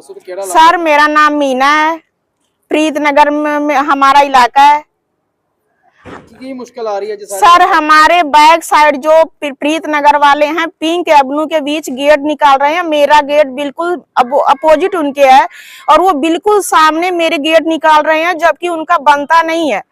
तो सर मेरा नाम मीना है। प्रीत नगर में हमारा इलाका है। मुश्किल आ रही है सर हमारे बैक साइड जो प्रीत नगर वाले हैं पिंक एवनू के बीच गेट निकाल रहे हैं। मेरा गेट बिल्कुल अपोजिट उनके है और वो बिल्कुल सामने मेरे गेट निकाल रहे हैं जबकि उनका बनता नहीं है।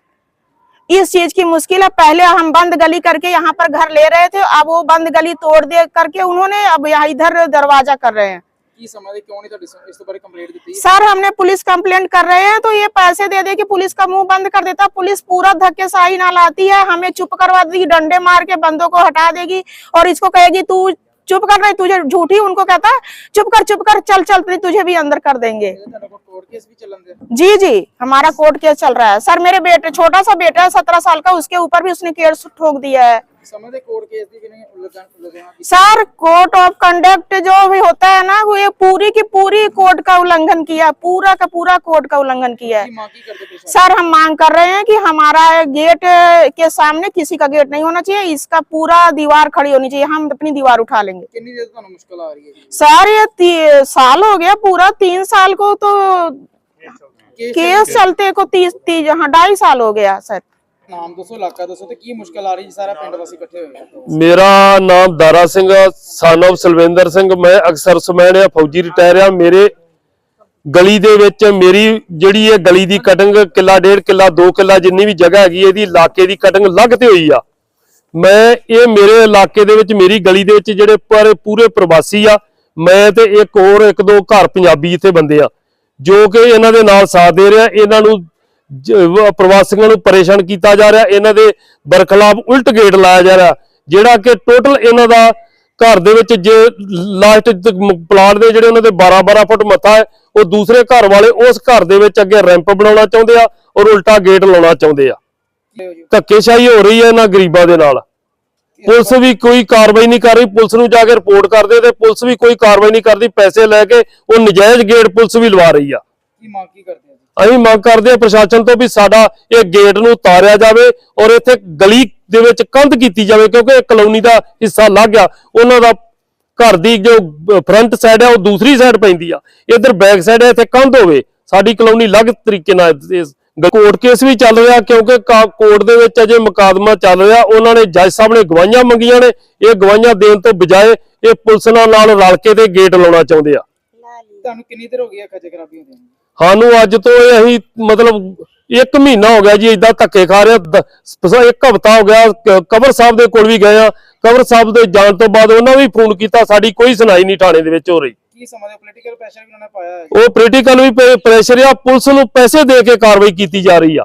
इस चीज़ की मुश्किल है। पहले हम बंद गली करके यहाँ पर घर ले रहे थे अब वो बंद गली तोड़ दे करके उन्होंने अब यहाँ इधर दरवाज़ा कर रहे हैं। ਕੀ ਸਮਝਦੇ ਕਿਉਂ ਨਹੀਂ ਤੁਹਾਡੀ ਸ- ਇਸ ਤੋਂ ਬਾਰੇ ਕੰਪਲੇਂਟ ਦਿੱਤੀ सर हमने पुलिस कंप्लेंट कर रहे हैं तो ये पैसे दे दे कि पुलिस का मुंह बंद कर देता पुलिस पूरा धक्केशाही ना लाती है हमें चुप करवा देगी डंडे मार के बंदों को हटा देगी और इसको कहेगी तू चुप कर रही तुझे झूठी उनको कहता है चुप कर चुप कर चल चल नहीं तुझे भी अंदर कर देंगे ਇਹਦਾ ਤੁਹਾਡਾ ਕੋਈ ਕੋਰਟ ਕੇਸ ਵੀ ਚੱਲਣ ਦੇ जी जी हमारा कोर्ट केस चल रहा है सर मेरे बेटे छोटा सा बेटा है सत्रह साल का उसके ऊपर भी उसने केस ठोक दिया है ਸਮਝਦੇ ਕੋਰਟ ਕੇਸ ਦੀ ਕਿ ਨਹੀਂ ਉਲਝਣ ਉਲਝਣਾ ਕੀ सर कोर्ट ऑफ कंडक्ट जो भी होता है ना वो ये पूरी की पूरी कोर्ट का उल्लंघन किया पूरा का पूरा कोर्ट का उल्लंघन किया है ਕੀ ਮੰਗ ਕੀ ਕਰਦੇ ਪ੍ਰਸ਼ਾਸਨ सर हम मांग कर रहे हैं कि हमारा गेट के सामने किसी का गेट नहीं होना चाहिए इसका पूरा दीवार खड़ी होनी चाहिए हम अपनी दीवार उठा लेंगे ਕਿੰਨੀ ਦੇਰ ਤੋਂ ਤੁਹਾਨੂੰ ਮੁਸ਼ਕਲ ਆ ਰਹੀ ਹੈ ਜੀ सर ये ती- साल हो गया पूरा तीन साल को तो ਕੇਸ केस चलते को तीस तीस हाँ ढाई साल हो गया सर ਨਾਮ ਦੱਸੋ, ਇਲਾਕਾ ਦੱਸੋ ਤੇ ਕੀ ਮੁਸ਼ਕਲ ਆ ਰਹੀ ਜੀ? ਸਾਰਾ ਪਿੰਡ ਵਾਸੀ ਇਕੱਠੇ ਹੋਏ ਆ ਮੇਰਾ ਨਾਮ ਦਾਰਾ ਸਿੰਘ ਸਨ of ਸਲਵਿੰਦਰ ਸਿੰਘ। ਮੈਂ ਅਕਸਰ ਸਮੈਣ ਫੌਜੀ ਰਿਟਾਇਰ ਆ। ਮੇਰੇ ਗਲੀ ਦੇ ਵਿੱਚ ਮੇਰੀ ਜਿਹੜੀ ਇਹ ਗਲੀ ਦੀ ਕਟਿੰਗ ਕਿੱਲਾ, ਡੇਢ ਕਿੱਲਾ 2 ਕਿੱਲਾ ਜਿੰਨੀ ਵੀ ਜਗ੍ਹਾ ਹੈਗੀ, ਇਹਦੀ ਇਲਾਕੇ ਦੀ ਕਟਿੰਗ ਲੱਗ ਤੇ ਹੋਈ ਆ। ਮੈਂ ਇਹ ਮੇਰੇ ਇਲਾਕੇ ਦੇ ਵਿੱਚ, ਮੇਰੀ ਗਲੀ ਦੇ ਵਿੱਚ ਜਿਹੜੇ ਪਰ ਪੂਰੇ ਪ੍ਰਵਾਸੀ ਆ, ਮੈਂ ਤੇ ਇੱਕ ਹੋਰ ਇੱਕ ਦੋ ਘਰ ਪੰਜਾਬੀ ਇੱਥੇ ਬੰਦੇ ਆ। ਜੋ ਕਿ ਇਹਨਾਂ ਦੇ ਨਾਲ ਸਾਥ ਦੇ ਰਿਹਾ, ਇਹਨਾਂ ਨੂੰ ਪ੍ਰਵਾਸੀਆਂ ਨੂੰ ਪਰੇਸ਼ਾਨ ਕੀਤਾ ਜਾ ਰਿਹਾ, ਇਹਨਾਂ ਦੇ ਬਰਖਲਾਫ ਉਲਟ ਗੇਟ ਲਾਇਆ ਜਾ ਰਿਹਾ, ਜਿਹੜਾ ਕਿ ਟੋਟਲ ਇਹਨਾਂ ਦਾ ਘਰ ਦੇ ਵਿੱਚ ਜੇ ਲਾਸਟ ਪਲਾਟ ਦੇ ਜਿਹੜੇ ਉਹਨਾਂ ਦੇ 12 12 ਫੁੱਟ ਮੱਥਾ ਹੈ, ਉਹ ਦੂਸਰੇ ਘਰ ਵਾਲੇ ਉਸ ਘਰ ਦੇ ਵਿੱਚ ਅੱਗੇ ਰੈਂਪ ਬਣਾਉਣਾ ਚਾਹੁੰਦੇ ਆ ਔਰ ਉਲਟਾ ਗੇਟ ਲਾਉਣਾ ਚਾਹੁੰਦੇ ਆ। ਧੱਕੇਸ਼ਾਹੀ ਹੋ ਰਹੀ ਹੈ ਇਹਨਾਂ ਗਰੀਬਾਂ ਦੇ ਨਾਲ। ਪੁਲਿਸ ਵੀ ਕੋਈ ਕਾਰਵਾਈ ਨਹੀਂ ਕਰ ਰਹੀ, ਪੁਲਿਸ ਨੂੰ ਜਾ ਕੇ ਰਿਪੋਰਟ ਕਰਦੇ ਤੇ ਪੁਲਿਸ ਵੀ ਕੋਈ ਕਾਰਵਾਈ ਨਹੀਂ ਕਰਦੀ, ਪੈਸੇ ਲੈ ਕੇ ਉਹ ਨਜਾਇਜ਼ ਗੇਟ ਪੁਲਿਸ ਵੀ ਲਵਾ ਰਹੀ ਆ। ਕੀ ਮੰਗ ਕੀ ਕਰਦੇ ਆ? ਅਸੀਂ ਮੰਗ ਕਰਦੇ ਹਾਂ ਪ੍ਰਸ਼ਾਸਨ ਤੋਂ ਵੀ ਸਾਡਾ ਇਹ ਗੇਟ ਨੂੰ ਉਤਾਰਿਆ ਜਾਵੇ ਔਰ ਇੱਥੇ ਗਲੀ ਦੇ ਵਿੱਚ ਕੰਧ ਕੀਤੀ ਜਾਵੇ ਕਿਉਂਕਿ ਇਹ ਕਲੋਨੀ ਦਾ ਹਿੱਸਾ ਲੱਗ ਗਿਆ। ਉਹਨਾਂ ਦਾ ਘਰ ਦੀ ਜੋ ਫਰੰਟ ਸਾਈਡ ਹੈ, ਉਹ ਦੂਸਰੀ ਸਾਈਡ ਪੈਂਦੀ ਆ। ਇਧਰ ਬੈਕ ਸਾਈਡ ਹੈ, ਇੱਥੇ ਕੰਧ ਹੋਵੇ। ਸਾਡੀ ਕਲੋਨੀ ਅਲੱਗ ਤਰੀਕੇ ਨਾਲ ਕੋਰਟ ਕੇਸ ਵੀ ਚੱਲ ਰਿਹਾ ਕਿਉਂਕਿ ਕੋਰਟ ਦੇ ਵਿੱਚ ਅਜੇ ਮੁਕਾਦਮਾ ਚੱਲ ਰਿਹਾ। ਉਹਨਾਂ ਨੇ ਜੱਜ ਸਾਹਿਬ ਨੇ ਗਵਾਹੀਆਂ ਮੰਗੀਆਂ ਨੇ। ਇਹ ਗਵਾਹੀਆਂ ਦੇਣ ਤੋਂ ਬਜਾਏ ਇਹ ਪੁਲਿਸ ਨਾਲ ਰਲ ਕੇ ਤੇ ਗੇਟ ਲਾਉਣਾ ਚਾਹੁੰਦੇ ਆ। ਤੁਹਾਨੂੰ ਕਿੰਨੀ ਦੇਰ ਹੋ ਗਈ ਹੈ ਖੱਜੇ ਖਰਾਬੀ ਹੁੰਦੀ ਸਾਨੂੰ ਅੱਜ ਤੋਂ ਇਹ ਅਸੀਂ ਮਤਲਬ ਇੱਕ ਮਹੀਨਾ ਹੋ ਗਿਆ ਜੀ ਇਦਾਂ ਧੱਕੇ ਖਾ ਰਿਹਾ ਇੱਕ ਹਫਤਾ ਹੋ ਗਿਆ ਕਬਰ ਸਾਹਿਬ ਦੇ ਕੋਲ ਵੀ ਗਏ ਆ। ਕਬਰ ਸਾਹਿਬ ਦੇ ਜਾਣ ਤੋਂ ਬਾਅਦ ਉਹਨਾਂ ਵੀ ਫੋਨ ਕੀਤਾ ਸਾਡੀ ਕੋਈ ਸੁਣਾਈ ਨਹੀਂ ਥਾਣੇ ਦੇ ਵਿੱਚ ਹੋ ਰਹੀ। ਕੀ ਸਮਝਦੇ ਪੋਲੀਟੀਕਲ ਪ੍ਰੈਸ਼ਰ ਵੀ ਉਹਨਾਂ ਨੇ ਪਾਇਆ ਹੈ? ਉਹ ਪੋਲੀਟੀਕਲ ਵੀ ਪ੍ਰੈਸ਼ਰ ਆ ਪੁਲਿਸ ਨੂੰ ਪੈਸੇ ਦੇ ਕੇ ਕਾਰਵਾਈ ਕੀਤੀ ਜਾ ਰਹੀ ਆ।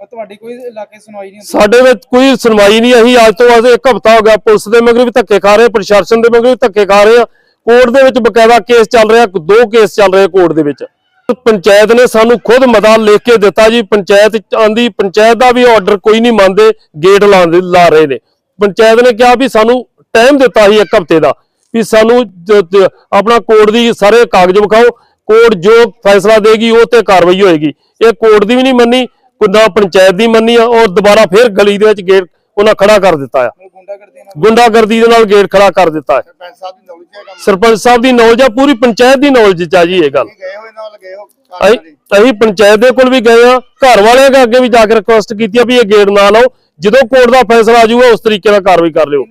ਤੁਹਾਡੀ ਕੋਈ ਇਲਾਕੇ 'ਚ ਸੁਣਵਾਈ ਨਹੀਂ ਹੁੰਦੀ। ਸਾਡੇ ਵਿੱਚ ਕੋਈ ਸੁਣਵਾਈ ਨਹੀਂ ਅਸੀਂ ਅੱਜ ਤੋਂ ਅੱਜ ਇੱਕ ਹਫਤਾ ਹੋ ਗਿਆ ਪੁਲਿਸ ਦੇ ਮਗਰ ਵੀ ਧੱਕੇ ਖਾ ਰਹੇ ਪ੍ਰਸ਼ਾਸਨ ਦੇ ਮਗਰ ਵੀ ਧੱਕੇ ਖਾ ਰਹੇ ਆ। ਕੋਰਟ ਦੇ ਵਿੱਚ ਬਕਾਇਦਾ ਕੇਸ ਚੱਲ ਰਿਹਾ ਦੋ ਕੇਸ ਚੱਲ ਰਹੇ ਕੋਰਟ ਦੇ ਵਿੱਚ। ਪੰਚਾਇਤ ਨੇ ਸਾਨੂੰ ਖੁਦ ਮਤਾ ਲਿਖ ਕੇ ਦਿੱਤਾ ਜੀ, ਪੰਚਾਇਤ ਆਂਦੀ, ਪੰਚਾਇਤ ਦਾ ਵੀ ਆਰਡਰ ਕੋਈ ਨਹੀਂ ਮੰਨਦੇ ਗੇਟ ਲਾਉਂਦੇ ਲਾ ਰਹੇ ਨੇ। ਪੰਚਾਇਤ ਨੇ ਕਿਹਾ ਵੀ ਸਾਨੂੰ ਟਾਈਮ ਦਿੱਤਾ ਸੀ ਇੱਕ ਹਫ਼ਤੇ ਦਾ, ਵੀ ਸਾਨੂੰ ਆਪਣਾ ਕੋਰਟ ਦੀ ਸਾਰੇ ਕਾਗਜ਼ ਵਿਖਾਓ ਕੋਰਟ ਜੋ ਫੈਸਲਾ ਦੇਗੀ ਉਹ ਤੇ ਕਾਰਵਾਈ ਹੋਏਗੀ। ਇਹ ਕੋਰਟ ਦੀ ਵੀ ਨਹੀਂ ਮੰਨੀ, ਨਾ ਪੰਚਾਇਤ ਦੀ ਮੰਨੀ ਆ ਔਰ ਦੁਬਾਰਾ ਫਿਰ ਗਲੀ ਦੇ ਵਿੱਚ ਗੇਟ ਉਹਨਾਂ ਖੜਾ ਕਰ ਦਿੱਤਾ ਆ। ਗੁੰਡਾਗਰਦੀ ਦੇ ਨਾਲ ਗੇਟ ਖੜਾ ਕਰ ਦਿੱਤਾ ਹੈ ਸਰਪੰਚ ਸਾਹਿਬ ਦੀ ਨੌਲੇਜ ਆ ਪੂਰੀ ਪੰਚਾਇਤ ਦੀ ਨੌਲੇਜ ਚ ਆ ਜੀ ਇਹ ਗੱਲ। ਅਸੀਂ ਪੰਚਾਇਤ ਦੇ ਕੋਲ ਵੀ ਗਏ ਆ ਘਰ ਵਾਲਿਆਂ ਦੇ ਅੱਗੇ ਵੀ ਜਾ ਕੇ ਰਿਕੁਐਸਟ ਕੀਤੀ ਆ ਵੀ ਇਹ ਗੇਟ ਨਾ ਲਾਓ। ਜਦੋਂ ਕੋਰਟ ਦਾ ਫੈਸਲਾ ਆ ਜਾਊਗਾ ਉਸ ਤਰੀਕੇ ਨਾਲ ਕਾਰਵਾਈ ਕਰ ਲਿਓ।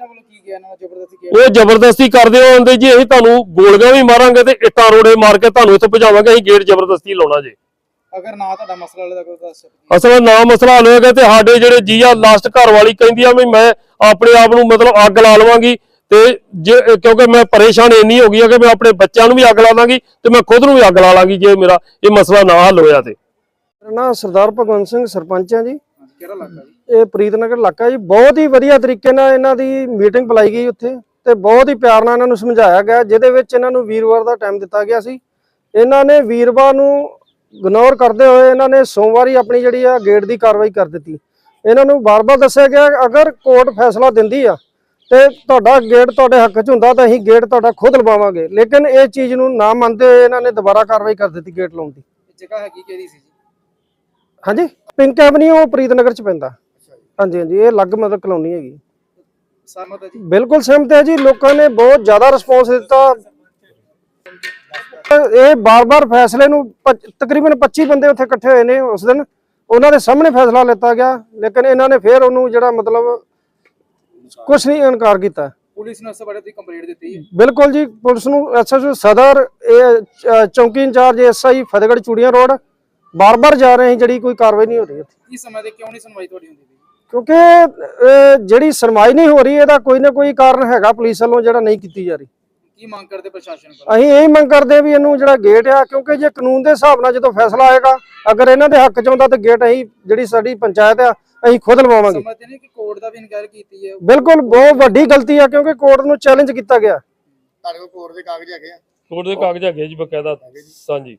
ਉਹ ਜ਼ਬਰਦਸਤੀ ਕਰਦੇ ਹੋ ਆਂਦੇ ਜੀ ਅਸੀਂ ਤੁਹਾਨੂੰ ਗੋਲੀਆਂ ਵੀ ਮਾਰਾਂਗੇ ਤੇ ਇੱਟਾਂ ਰੋੜੇ ਮਾਰ ਕੇ ਤੁਹਾਨੂੰ ਇੱਥੇ ਭਜਾਵਾਂਗੇ ਅਸੀਂ ਗੇਟ ਜ਼ਬਰਦਸਤੀ ਲਾਉਣਾ ਜੇ। ਅਗਰ ਨਾ ਤੁਹਾਡਾ ਮਸਲਾ ਹੱਲ ਦਾ ਕੋਈ ਦੱਸ ਸਕਦੀ ਅਸਲ ਨਾ ਮਸਲਾ ਹੱਲ ਹੋਏਗਾ ਤੇ ਸਾਡੇ ਜਿਹੜੇ ਜੀ ਆ ਲਾਸਟ ਘਰ ਵਾਲੀ ਕਹਿੰਦੀ ਆ ਵੀ ਮੈਂ ਆਪਣੇ ਆਪ ਨੂੰ ਮਤਲਬ ਅੱਗ ਲਾ ਲਵਾਂਗੀ ਤੇ ਜੇ ਕਿਉਂਕਿ ਮੈਂ ਪਰੇਸ਼ਾਨ ਇੰਨੀ ਹੋ ਗਈ ਆ ਕਿ ਮੈਂ ਆਪਣੇ ਬੱਚਿਆਂ ਨੂੰ ਵੀ ਅੱਗ ਲਾ ਦਾਂਗੀ ਤੇ ਮੈਂ ਖੁਦ ਨੂੰ ਵੀ ਅੱਗ ਲਾ ਲਾਂਗੀ ਜੇ ਮੇਰਾ ਇਹ ਮਸਲਾ ਨਾ ਹੱਲ ਹੋਇਆ ਤੇ। ਮੇਰਾ ਨਾਮ ਸਰਦਾਰ ਭਗਵੰਤ ਸਿੰਘ ਸਰਪੰਚ ਹੈ ਜੀ। ਕਿਹੜਾ ਇਲਾਕਾ ਜੀ? ਇਹ ਪ੍ਰੀਤਨਗਰ ਇਲਾਕਾ ਜੀ। ਬਹੁਤ ਹੀ ਵਧੀਆ ਤਰੀਕੇ ਨਾਲ ਇਹਨਾਂ ਦੀ ਮੀਟਿੰਗ ਬੁਲਾਈ ਗਈ ਉੱਥੇ ਤੇ ਬਹੁਤ ਹੀ ਪਿਆਰ ਨਾਲ ਇਹਨਾਂ ਨੂੰ ਸਮਝਾਇਆ ਗਿਆ ਜਿਹਦੇ ਵਿੱਚ ਇਹਨਾਂ ਨੂੰ ਵੀਰਵਾਰ ਦਾ ਟਾਈਮ ਦਿੱਤਾ ਗਿਆ ਸੀ। ਇਹਨਾਂ ਨੇ ਵੀਰਵਾਰ ਨੂੰ ਇਗਨੋਰ ਕਰਦੇ ਹੋਏ ਇਹਨਾਂ ਨੇ ਸੋਮਵਾਰ ਆਪਣੀ ਜਿਹੜੀ ਆ ਗੇਟ ਦੀ ਕਾਰਵਾਈ ਕਰ ਦਿੱਤੀ। ਇਹਨਾਂ ਨੂੰ ਬਾਰ-ਬਾਰ ਦੱਸਿਆ ਗਿਆ ਅਗਰ ਕੋਰਟ ਫੈਸਲਾ ਦਿੰਦੀ ਆ ਤੇ ਤੁਹਾਡਾ ਗੇਟ ਤੁਹਾਡੇ ਹੱਕ 'ਚ ਹੁੰਦਾ ਤਾਂ ਅਸੀਂ ਗੇਟ ਤੁਹਾਡਾ ਖੁਦ ਲਵਾਵਾਂਗੇ। ਲੇਕਿਨ ਇਹ ਚੀਜ਼ ਨੂੰ ਨਾ ਮੰਨਦੇ ਹੋਏ ਇਹਨਾਂ ਨੇ ਦੁਬਾਰਾ ਕਾਰਵਾਈ ਕਰ ਦਿੱਤੀ ਗੇਟ ਲਾਉਣ ਦੀ। ਜਗ੍ਹਾ ਹੈਗੀ ਕਿਹੜੀ ਸੀ ਜੀ? ਹਾਂਜੀ ਪਿੰਕ ਐਵਨਿਊ ਪ੍ਰੀਤਨਗਰ ਚ ਪੈਂਦਾ। ਹਾਂਜੀ ਹਾਂਜੀ ਇਹ ਅਲੱਗ ਮਤਲਬ ਕਲੋਨੀ ਹੈਗੀ। ਸਹਿਮਤ ਹੈ ਜੀ? ਬਿਲਕੁਲ ਸਹਿਮਤ ਹੈ ਜੀ ਲੋਕਾਂ ਨੇ ਬਹੁਤ ਜ਼ਿਆਦਾ ਰਿਸਪੌਂਸ ਦਿੱਤਾ। ਇਹ ਬਾਰ-ਬਾਰ ਫੈਸਲੇ ਨੂੰ ਤਕਰੀਬਨ 25 ਬੰਦੇ ਉੱਥੇ ਇਕੱਠੇ ਹੋਏ ਨੇ ਉਸ ਦਿਨ। ਉਹਨਾਂ ਦੇ ਸਾਹਮਣੇ ਫੈਸਲਾ ਲਿੱਤਾ ਗਿਆ ਲੇਕਿਨ ਇਹਨਾਂ ਨੇ ਫਿਰ ਉਹਨੂੰ ਜਿਹੜਾ ਮਤਲਬ ਕੁਝ ਨਹੀਂ ਇਨਕਾਰ ਕੀਤਾ। ਪੁਲਿਸ ਨੇ ਉਸ ਬਾਰੇ ਤੁਸੀਂ ਕੰਪਲੇਂਟ ਦਿੱਤੀ ਹੈ? ਬਿਲਕੁਲ ਜੀ ਪੁਲਿਸ ਨੂੰ ਐਸਐਸਓ ਸਦਰ ਇਹ ਚੌਂਕੀ incharge SI Fatehgarh Churian road ਬਾਰ-ਬਾਰ ਜਾ ਰਹੇ ਸੀ ਜਿਹੜੀ ਕੋਈ ਕਾਰਵਾਈ ਨਹੀਂ ਹੋ ਰਹੀ ਇੱਥੇ ਕੀ ਸਮੇਂ ਤੇ ਕਿਉਂ ਨਹੀਂ ਸੁਣਵਾਈ ਤੁਹਾਡੀ ਹੁੰਦੀ ਕਿਉਂਕਿ ਜਿਹੜੀ ਸਰਮਾਈ ਨਹੀਂ ਹੋ ਰਹੀ ਇਹਦਾ ਕੋਈ ਨਾ ਕੋਈ ਕਾਰਨ ਹੈਗਾ ਪੁਲਿਸ ਵੱਲੋਂ ਜਿਹੜਾ ਨਹੀਂ ਕੀਤੀ ਜਾ ਰਹੀ। ਕੀ ਮੰਗ ਕਰਦੇ ਪ੍ਰਸ਼ਾਸਨ ਕੋਲ? ਅਸੀਂ ਇਹ ਮੰਗ ਕਰਦੇ ਵੀ ਇਹਨੂੰ ਜਿਹੜਾ ਗੇਟ ਆ ਕਿਉਂਕਿ ਜੇ ਕਾਨੂੰਨ ਦੇ ਹਿਸਾਬ ਨਾਲ ਜਦੋਂ ਫੈਸਲਾ ਆਏਗਾ ਅਗਰ ਇਹਨਾਂ ਦੇ ਹੱਕ ਚ ਆਉਂਦਾ ਤੇ ਗੇਟ ਅਸੀਂ ਜਿਹੜੀ ਸਾਡੀ ਪੰਚਾਇਤ ਆ ਅਸੀਂ ਖੁਦ ਲਵਾਵਾਂਗੇ। ਸਮਝਦੇ ਨੇ ਕਿ ਕੋਰਟ ਦਾ ਵੀ ਇਨਕਾਰ ਕੀਤੀ ਹੈ। ਬਿਲਕੁਲ ਬਹੁਤ ਵੱਡੀ ਗਲਤੀ ਆ ਕਿਉਂਕਿ ਕੋਰਟ ਨੂੰ ਚੈਲੰਜ ਕੀਤਾ ਗਿਆ। ਤੁਹਾਡੇ ਕੋਲ ਕੋਰਟ ਦੇ ਕਾਗਜ਼ ਹੈਗੇ ਆ? ਕੋਰਟ ਦੇ ਕਾਗਜ਼ ਹੈਗੇ ਜੀ ਬਕਾਇਦਾ। ਹਾਂਜੀ।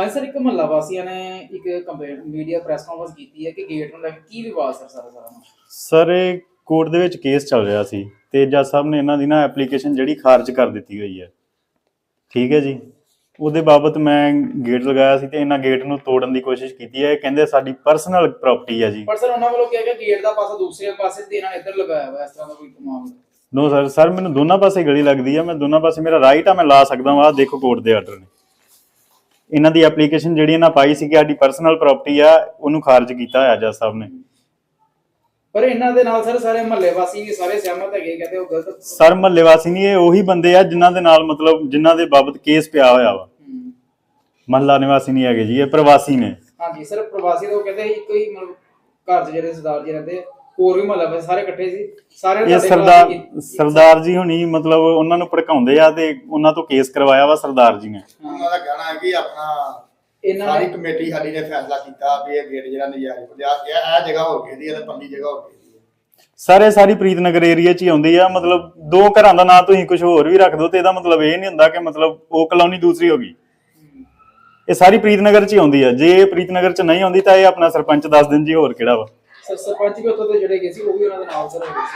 ਹਾਂ ਸਰ ਇੱਕ ਮਹੱਲਾ ਵਾਸੀਆਂ ਨੇ ਇੱਕ ਕੰਪਲੇਂਟ ਮੀਡੀਆ ਪ੍ਰੈਸ ਕਾਨਫਰੰਸ ਕੀਤੀ ਹੈ ਕਿ ਗੇਟ ਨੂੰ ਲੈ ਕੇ ਕੀ ਵਿਵਾਦ ਸਰ ਸਾਰਾ ਸਾਰਾ? ਸਰ ਇਹ ਕੋਰਟ ਦੇ ਵਿੱਚ ਕੇਸ ਚੱਲ ਰਿਹਾ ਸੀ ਤੇ ਜੱਜ ਸਾਹਿਬ ਨੇ ਇਹਨਾਂ ਦੀ ਨਾ ਐਪਲੀਕੇਸ਼ਨ ਜਿਹੜੀ ਖਾਰਜ ਕਰ ਦਿੱਤੀ ਹੋਈ ਹੈ। ਠੀਕ ਹੈ ਜੀ। ਉਹਦੇ ਬਾਬਤ ਮੈਂ ਗੇਟ ਲਗਾਇਆ ਸੀ ਤੇ ਇਹਨਾਂ ਗੇਟ ਨੂੰ ਤੋੜਨ ਦੀ ਕੋਸ਼ਿਸ਼ ਕੀਤੀ ਹੈ। ਇਹ ਕਹਿੰਦੇ ਸਾਡੀ ਪਰਸਨਲ ਪ੍ਰਾਪਰਟੀ ਹੈ ਜੀ। ਪਰ ਸਰ ਉਹਨਾਂ ਵੱਲੋਂ ਕਿਹਾ ਗਿਆ ਗੇਟ ਦਾ ਪਾਸਾ ਦੂਸਰੇ ਪਾਸੇ ਤੇ ਇਹਨਾਂ ਨੇ ਇੱਧਰ ਲਗਾਇਆ ਹੋਇਆ ਇਸ ਤਰ੍ਹਾਂ ਦਾ ਕੋਈ ਮਾਮਲਾ? ਨੋ ਸਰ ਸਰ ਮੈਨੂੰ ਦੋਨਾਂ ਪਾਸੇ ਗਲੀ ਲੱਗਦੀ ਹੈ। ਮੈਂ ਦੋਨਾਂ ਪਾਸੇ ਮੇਰਾ ਰਾਈਟ ਆ ਮੈਂ ਲਾ ਸਕਦਾ ਹਾਂ ਆਹ ਦੇਖੋ ਕੋਰਟ ਦੇ ਆਰਡਰ ਨੇ। ਇਹਨਾਂ ਦੀ ਐਪਲੀਕੇਸ਼ਨ ਜਿਹੜੀ ਇਹਨਾਂ ਪਾਈ ਸੀ ਕਿ ਸਾਡੀ ਪਰਸਨਲ ਪ੍ਰਾਪਰਟੀ ਆ ਉਹਨੂੰ ਖਾਰਜ ਕੀਤਾ ਹੋਇਆ ਜੱਜ ਸਾਹਿਬ ਨੇ। ਪਰ ਇਹਨਾਂ ਦੇ ਨਾਲ ਸਰ ਸਾਰੇ ਮਹੱਲੇ ਵਾਸੀ ਵੀ ਸਾਰੇ ਸਹਿਮਤ ਹੈਗੇ ਕਹਿੰਦੇ ਉਹ ਗਲਤ ਸਰ ਮਹੱਲੇ ਵਾਸੀ ਨਹੀਂ ਇਹ ਉਹੀ ਬੰਦੇ ਆ ਜਿਨ੍ਹਾਂ ਦੇ ਨਾਲ ਮਤਲਬ ਜਿਨ੍ਹਾਂ ਦੇ ਬਾਬਤ ਕੇਸ ਪਿਆ ਹੋਇਆ ਵਾ। ਮਹੱਲਾ ਨਿਵਾਸੀ ਨਹੀਂ ਹੈਗੇ ਜੀ ਇਹ ਪ੍ਰਵਾਸੀ ਨੇ। ਹਾਂਜੀ ਸਰ ਪ੍ਰਵਾਸੀ ਤੋਂ ਕਹਿੰਦੇ ਇੱਕੋ ਹੀ ਮਤਲਬ ਘਰ 'ਚ ਜਿਹੜੇ ਸਰਦਾਰ ਜੀ ਰਹਿੰਦੇ ਹੋਰ ਵੀ ਮਹੱਲਾ ਵਾਸੀ ਸਾਰੇ ਇਕੱਠੇ ਸੀ। ਸਾਰੇ ਇਹ ਸਰਦਾਰ ਸਰਦਾਰ ਜੀ ਹੁਣੀ ਮਤਲਬ ਉਹਨਾਂ ਨੂੰ ਭੜਕਾਉਂਦੇ ਆ ਤੇ ਉਹਨਾਂ ਤੋਂ ਕੇਸ ਕਰਵਾਇਆ ਵਾ ਸਰਦਾਰ ਜੀ ਨੇ। ਉਹਨਾਂ ਦਾ ਕਹਿਣਾ ਹੈ ਕਿ ਆਪਣਾ ਇਹਨਾਂ ਸਾਰੀ ਕਮੇਟੀ ਸਾਡੀ ਨੇ ਫੈਸਲਾ ਕੀਤਾ ਵੀ ਇਹ ਗੇਟ ਜਿਹੜਾ ਨਜਾਇਜ਼ ਬੁਝਾ ਇਹ ਇਹ ਜਗ੍ਹਾ ਹੋ ਗਈ ਦੀ ਹੈ? ਤੇ ਪੰਦੀ ਜਗ੍ਹਾ ਹੋ? ਗਈ ਸਾਰੇ ਸਾਰੀ ਪ੍ਰੀਤਨਗਰ ਏਰੀਆ 'ਚ ਹੀ ਆਉਂਦੀ ਆ। ਮਤਲਬ ਦੋ ਘਰਾਂ ਦਾ ਨਾਂ ਤੁਸੀਂ ਕੁਝ ਹੋਰ ਵੀ ਰੱਖ ਦੋ ਤੇ ਇਹਦਾ ਮਤਲਬ ਇਹ ਨਹੀਂ ਹੁੰਦਾ ਕਿ ਮਤਲਬ ਉਹ ਕਲੋਨੀ ਦੂਸਰੀ ਹੋ ਗਈ। ਇਹ ਸਾਰੀ ਪ੍ਰੀਤਨਗਰ 'ਚ ਹੀ ਆਉਂਦੀ ਆ। ਜੇ ਇਹ ਪ੍ਰੀਤਨਗਰ 'ਚ ਨਹੀਂ ਆਉਂਦੀ ਤਾਂ ਇਹ ਆਪਣਾ ਸਰਪੰਚ ਦੱਸ ਦਿਨ ਜੀ ਹੋਰ ਕਿਹੜਾ ਵਾ। ਸਰ ਸਰਪੰਚ ਵੀ ਉੱਥੋਂ ਦੇ ਜਿਹੜੇ ਗਏ ਸੀ ਉਹ ਵੀ ਉਹਨਾਂ ਦੇ ਨਾਲ ਸਰ ਹੈਗੇ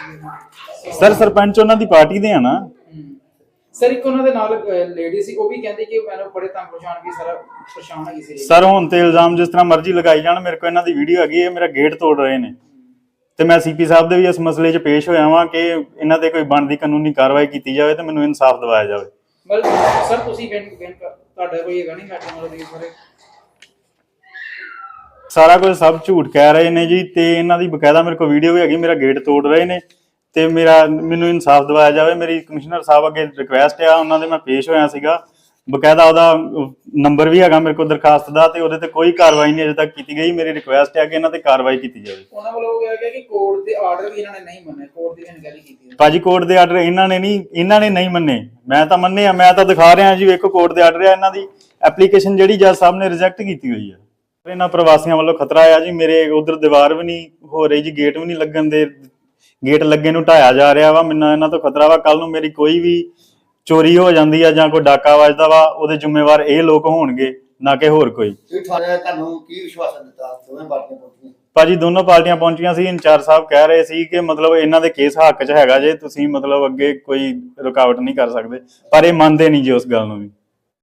ਸੀ ਸਰ ਸਰਪੰਚ ਉਹਨਾਂ ਦੀ ਪਾਰਟੀ ਦੇ ਆ ਨਾ? ਸਰ ਇੱਕ ਉਹਨਾਂ ਦੇ ਨਾਲ ਲੇਡੀ ਸੀ ਉਹ ਵੀ ਕਹਿੰਦੀ ਕਿ ਮੈਨੂੰ ਬੜੇ ਤੰਗ ਪਰੇਸ਼ਾਨ ਕੀ ਸਾਰਾ ਪਰੇਸ਼ਾਨ ਹੈਗੀ ਸੀ। ਸਰ ਹੁਣ ਤੇ ਇਲਜ਼ਾਮ ਜਿਸ ਤਰ੍ਹਾਂ ਮਰਜ਼ੀ ਲਗਾਈ ਜਾਣ ਮੇਰੇ ਕੋਲ ਇਹਨਾਂ ਦੀ ਵੀਡੀਓ ਹੈਗੀ ਹੈ ਮੇਰਾ ਗੇਟ ਤੋੜ ਰਹੇ ਨੇ। ਤੇ ਮੈਂ ਸੀਪੀ ਸਾਹਿਬ ਦੇ ਵੀ ਇਸ ਮਸਲੇ 'ਚ ਪੇਸ਼ ਹੋਇਆ ਵਾਂ ਕਿ ਇਹਨਾਂ ਤੇ ਕੋਈ ਬਣਦੀ ਕਾਨੂੰਨੀ ਕਾਰਵਾਈ ਕੀਤੀ ਜਾਵੇ ਤੇ ਮੈਨੂੰ ਇਨਸਾਫ ਦਿਵਾਇਆ ਜਾਵੇ। ਮਤਲਬ ਸਰ ਤੁਸੀਂ ਤੁਹਾਡਾ ਕੋਈ ਹੈਗਾ ਨਹੀਂ ਮਤਲਬ ਇਸ ਬਾਰੇ? ਸਾਰਾ ਕੁਝ ਸਭ ਝੂਠ ਕਹਿ ਰਹੇ ਨੇ ਜੀ ਤੇ ਇਹਨਾਂ ਦੀ ਬਕਾਇਦਾ ਮੇਰੇ ਕੋਲ ਵੀਡੀਓ ਵੀ ਹੈਗੀ ਮੇਰਾ ਗੇਟ ਤੋੜ ਰਹੇ ਨੇ ਤੇ ਮੇਰਾ ਮੈਨੂੰ ਇਨਸਾਫ ਦਿਵਾਇਆ ਜਾਵੇ। ਮੇਰੀ ਕਮਿਸ਼ਨਰ ਸਾਹਿਬ ਅੱਗੇ ਰਿਕੁਐਸਟ ਆ ਉਹਨਾਂ ਦੇ ਮੈਂ ਪੇਸ਼ ਹੋਇਆ ਸੀਗਾ। ਬਕਾਇਦਾ ਉਹਦਾ ਨੰਬਰ ਵੀ ਹੈਗਾ ਮੇਰੇ ਕੋਲ ਦਰਖਾਸਤ ਦਾ ਤੇ ਉਹਦੇ ਤੇ ਕੋਈ ਕਾਰਵਾਈ ਨਹੀਂ ਅਜੇ ਤੱਕ ਕੀਤੀ ਗਈ। ਮੇਰੀ ਰਿਕੁਐਸਟ ਹੈ ਕਿ ਇਹਨਾਂ ਤੇ ਕਾਰਵਾਈ ਕੀਤੀ ਜਾਵੇ। ਉਹਨਾਂ ਵੱਲੋਂ ਕਿਹਾ ਗਿਆ ਕਿ ਕੋਰਟ ਦੇ ਆਰਡਰ ਵੀ ਇਹਨਾਂ ਨੇ ਨਹੀਂ ਮੰਨੇ ਕੋਰਟ ਦੀ ਅਣਗਹਿਲੀ ਕੀਤੀ ਹੈ। ਭਾਜੀ ਕੋਰਟ ਦੇ ਆਰਡਰ ਇਹਨਾਂ ਨੇ ਨਹੀਂ ਇਹਨਾਂ ਨੇ ਨਹੀਂ ਮੰਨੇ। ਮੈਂ ਤਾਂ ਮੰਨੇ ਆ ਮੈਂ ਤਾਂ ਦਿਖਾ ਰਿਹਾ ਜੀ ਵੇਖੋ ਕੋਰਟ ਦੇ ਆਰਡਰ ਆ ਇਹਨਾਂ ਦੀ ਐਪਲੀਕੇਸ਼ਨ ਜਿਹੜੀ ਜੱਜ ਸਾਹਿਬ ਨੇ ਰਿਜੈਕਟ ਕੀਤੀ ਹੋਈ ਹੈ। ਇਹਨਾਂ ਪ੍ਰਵਾਸੀਆਂ ਵੱਲੋਂ ਖਤਰਾ ਆ ਜੀ। ਮੇਰੇ ਉਧਰ ਦੀਵਾਰ ਵੀ ਨਹੀਂ ਹੋ ਰਹੀ ਜੀ ਗੇਟ ਵੀ ਨਹੀਂ ਲੱਗਣ ਦੇ ਗੇਟ ਲੱਗੇ ਨੂੰ ਢਾਇਆ ਜਾ ਰਿਹਾ ਵਾ। ਮੈਨੂੰ ਇਹਨਾਂ ਤੋਂ ਖਤਰਾ ਵਾ। ਕੱਲ ਨੂੰ ਮੇਰੀ ਕੋਈ ਵੀ ਚੋਰੀ ਹੋ ਜਾਂਦੀ ਆ ਜਾਂ ਕੋਈ ਡਾਕਾ ਵੱਜਦਾ ਵਾ ਉਹਦੇ ਜ਼ਿੰਮੇਵਾਰ ਇਹ ਲੋਕ ਹੋਣਗੇ ਨਾ ਕਿ ਹੋਰ ਕੋਈ। ਤੁਸੀਂ ਥਾਣੇ ਨੇ ਤੁਹਾਨੂੰ ਕੀ ਵਿਸ਼ਵਾਸ ਦਿੱਤਾ? ਦੋਵੇਂ ਪਾਰਟੀਆਂ ਪਹੁੰਚੀਆਂ। ਭਾਜੀ ਦੋਨੋਂ ਪਾਰਟੀਆਂ ਪਹੁੰਚੀਆਂ ਸੀ। ਇੰਚਾਰਜ ਸਾਹਿਬ ਕਹਿ ਰਹੇ ਸੀ ਕਿ ਮਤਲਬ ਇਹਨਾਂ ਦੇ ਕੇਸ ਹੱਕ 'ਚ ਹੈਗਾ ਜੇ ਤੁਸੀਂ ਮਤਲਬ ਅੱਗੇ ਕੋਈ ਰੁਕਾਵਟ ਨਹੀਂ ਕਰ ਸਕਦੇ। ਪਰ ਇਹ ਮੰਨਦੇ ਨਹੀਂ ਜੀ ਉਸ ਗੱਲ ਨੂੰ ਵੀ।